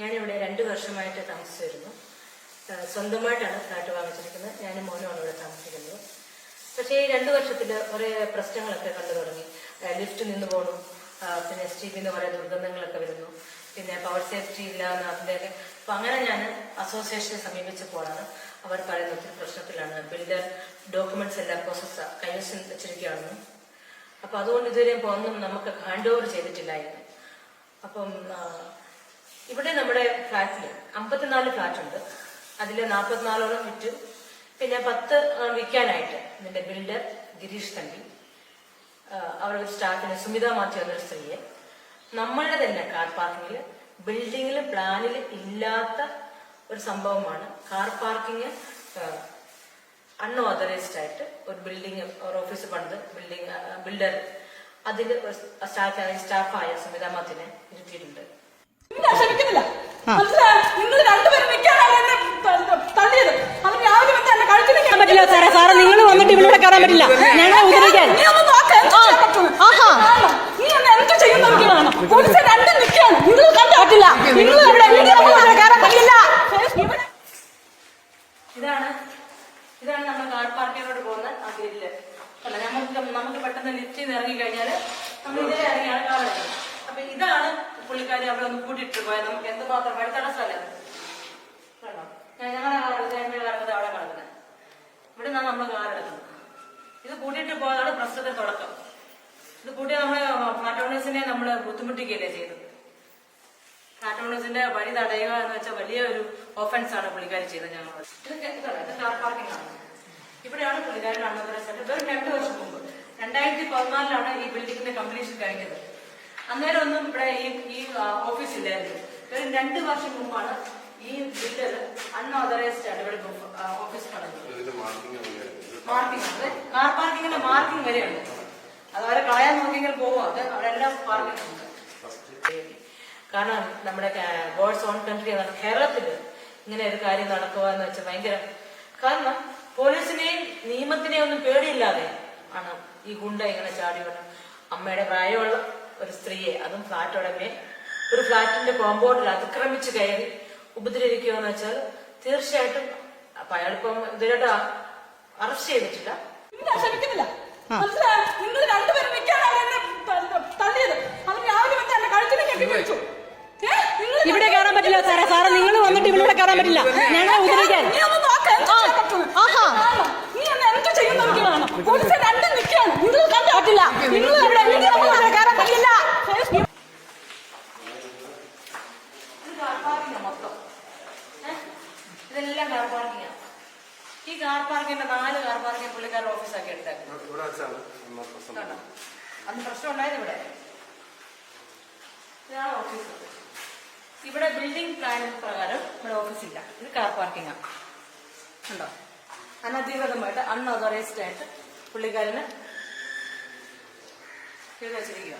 ഞാനിവിടെ രണ്ട് വർഷമായിട്ട് താമസിച്ചു വരുന്നു സ്വന്തമായിട്ടാണ് ഫ്ലാറ്റ് വാങ്ങിച്ചിരിക്കുന്നത്. ഞാനും മോനുമാണ് ഇവിടെ താമസിക്കുന്നത്. പക്ഷേ ഈ രണ്ട് വർഷത്തിൽ കുറേ പ്രശ്നങ്ങളൊക്കെ കണ്ടു തുടങ്ങി. ലിഫ്റ്റ് നിന്ന് പോകണം പിന്നെ പിന്നെ ടി നിന്ന് കുറേ ദുർഗന്ധങ്ങളൊക്കെ വരുന്നു. പിന്നെ പവർ സേഫ്റ്റി ഇല്ല എന്ന് അതിന്റെയൊക്കെ അപ്പം അങ്ങനെ ഞാൻ അസോസിയേഷനെ സമീപിച്ചപ്പോഴാണ് അവർ പറയുന്ന ഒത്തിരി പ്രശ്നത്തിലാണ്. ബിൽഡർ ഡോക്യുമെന്റ്സ് എല്ലാം പ്രോസസ്സ് കൈവശം വെച്ചിരിക്കുകയാണെന്നും. അപ്പം അതുകൊണ്ട് ഇതുവരെയും ഒന്നും നമുക്ക് ഹാൻഡ് ഓവർ ചെയ്തിട്ടില്ലായിരുന്നു. അപ്പം ഇവിടെ നമ്മുടെ ഫ്ലാറ്റിൽ അമ്പത്തിനാല് ഫ്ലാറ്റ് ഉണ്ട്. അതിൽ നാൽപ്പത്തിനാലോളം വിറ്റു. പിന്നെ പത്ത് വിൽക്കാനായിട്ട് ഇതിന്റെ ബിൽഡർ ഗിരീഷ് തമ്പി. അവരുടെ ഒരു സ്റ്റാഫിന് സുമിത മാത്യു എന്നൊരു സ്ത്രീയെ. നമ്മളുടെ തന്നെ കാർ പാർക്കിങ്ങിൽ ബിൽഡിങ്ങിൽ പ്ലാനിൽ ഇല്ലാത്ത ഒരു സംഭവമാണ് കാർ പാർക്കിങ് അൺഓതറൈസ്ഡ് ആയിട്ട് ഒരു ബിൽഡിംഗ് ഒരു ഓഫീസ് പണിത് ബിൽഡിംഗ് ബിൽഡർ അതിൽ സ്റ്റാഫ് സ്റ്റാഫായ സുമിത ഇരുത്തിയിട്ടുണ്ട്. പറ്റില്ല സാറേ. സാറേ നിങ്ങൾ വന്നിട്ട് ഇവിടെ കയറാൻ പറ്റില്ല. ഞങ്ങളെ ഉപദ്രവിക്കാൻ. ഇതാണ്. ഇതാണ് നമ്മൾ കാർ പാർക്കിങ്ങിലോട്ട് പോകുന്ന ആ ഗ്രില്ല്. അല്ല നമുക്ക് നമുക്ക് പെട്ടെന്ന് ലിഫ്റ്റിൽ നിന്ന് ഇറങ്ങി കഴിഞ്ഞാൽ നമ്മൾ ഇതിലെ ഇറങ്ങിയാണ് കാർ അപ്പൊ ഇതാണ് പുള്ളിക്കാരി അവിടെ ഒന്ന് കൂട്ടിയിട്ട് പോയാൽ നമുക്ക് എന്തുമാത്രം വഴി തടസ്സമല്ല? കണ്ടോ? ഞങ്ങളുടെ കാർ എടുക്കുന്നത് കിടക്കുന്നത് അവിടെ കിടക്കുന്നത് ഇവിടെ നിന്നാണ് നമ്മൾ കാർ എടുക്കുന്നത് ഇത് കൂട്ടിയിട്ട് പോയതാണ് പ്രശ്നത്തെ തുടക്കം. ഇത് കൂട്ടി നമ്മൾ ഓണേഴ്സിനെ നമ്മൾ ബുദ്ധിമുട്ടിക്കുകയല്ലേ ചെയ്തത്? ഫ്ലാറ്റ് ഓണേഴ്സിന്റെ വഴി തടയുക എന്ന് വെച്ചാൽ വലിയ ഒരു ഓഫൻസ് ആണ് പുള്ളിക്കാരി ചെയ്തത് ഞങ്ങൾ ഇത് കാർ പാർക്കിംഗ് ആണ്. ഇവിടെയാണ് പുള്ളിക്കാരി അണ്ണപുരം വെറും രണ്ട് വർഷം മുമ്പ്. രണ്ടായിരത്തി പതിനാലിലാണ് ഈ ബിൽഡിങ്ങിന്റെ കംപ്ലീഷൻ കഴിഞ്ഞത്. അന്നേരം ഒന്നും ഇവിടെ ഈ ഈ ഓഫീസ് ഇല്ലായിരുന്നു. വെറും രണ്ട് വർഷം മുമ്പാണ് ഈ ബിൽഡർ അൺഓതറൈസ്ഡ് ആണ് ഇവിടെ ഓഫീസ് പണിത്. മാർക്കിംഗ് കാർ പാർക്കിങ്ങിന്റെ മാർക്കിംഗ് വരെയുണ്ട് അത് അവരെ കളയാൻ നോക്കിയെങ്കിൽ പോകും. അത് അവിടെ എല്ലാം പാർക്കിംഗ് ഉണ്ട് കാരണം നമ്മുടെ ഗോഡ്സ് ഓൺ കൺട്രി എന്നാണ് കേരളത്തിൽ ഇങ്ങനെ ഒരു കാര്യം നടക്കുക എന്ന് വെച്ചാൽ ഭയങ്കര കാരണം പോലീസിനെയും നിയമത്തിനെയും ഒന്നും പേടിയില്ലാതെ ആണ് ഈ ഗുണ്ട ഇങ്ങനെ ചാടി വരണം അമ്മയുടെ പ്രായമുള്ള ഒരു സ്ത്രീയെ അതും ഫ്ലാറ്റ് ഉടമയെ ഒരു ഫ്ലാറ്റിന്റെ കോമ്പൗണ്ടിൽ അതിക്രമിച്ച് കയറി ഉപദ്രവിക്കുക എന്ന് വെച്ചാൽ തീർച്ചയായിട്ടും അപ്പൊ അയാളിപ്പം ഇതിനോട് അറസ്റ്റ് ചെയ്തിട്ടില്ല ഇല്ല, ക്ഷമിക്കുന്നില്ല. മനസ്സിലായോ? നിങ്ങൾ രണ്ടുപേരും നിൽക്കാനാണ് എന്നെ ത- തള്ളിയത്. അവർ രാവിലെ വന്ന് എന്നെ കഴുത്തിന് കെട്ടിപ്പിടിച്ചു. ഏ? നിങ്ങൾ ഇവിടെ കയറാൻ പറ്റില്ല സാറേ സാറേ നിങ്ങൾ വന്നിട്ട് ഇവിടെ കയറാൻ പറ്റില്ല ഞങ്ങളെ ഉപദ്രവിക്കാൻ. ആഹാ. കാണണം. നീ എന്നെ എന്ത് ചെയ്യുമെന്ന് എനിക്ക് കാണണം. പോലീസ് രണ്ടും നിൽക്കുകയാണ്. നിങ്ങൾ കണ്ടോ? പറ്റില്ല. നിങ്ങൾ ഇവിടെ എനിക്ക് ഇവിടെ കയറാൻ പറ്റില്ല. ഇത് കാർ പാർക്കിംഗ് മൊത്തം ഏ? ഇതെല്ലാം കാർ പാർക്കിംഗ് ഈ കാർ പാർക്കിന്റെ നാല് കാർ പാർക്കിംഗ് പുള്ളിക്കാരുടെ ഓഫീസാക്കി വെച്ചാണ് അന്ന് പ്രശ്നം ഉണ്ടായത് ഇവിടെ. ഇതാണ് ഓഫീസ് ഇവിടെ ബിൽഡിംഗ് പ്ലാൻ പ്രകാരം ഇവിടെ ഇല്ല. ഇത് കാർ പാർക്കിംഗ് ആണ് കണ്ടോ? അനധികൃതമായിട്ട് അൺഓതറൈസ്ഡ് ആയിട്ട് പുള്ളിക്കാരന് ചെയ്ത് വെച്ചിരിക്കുക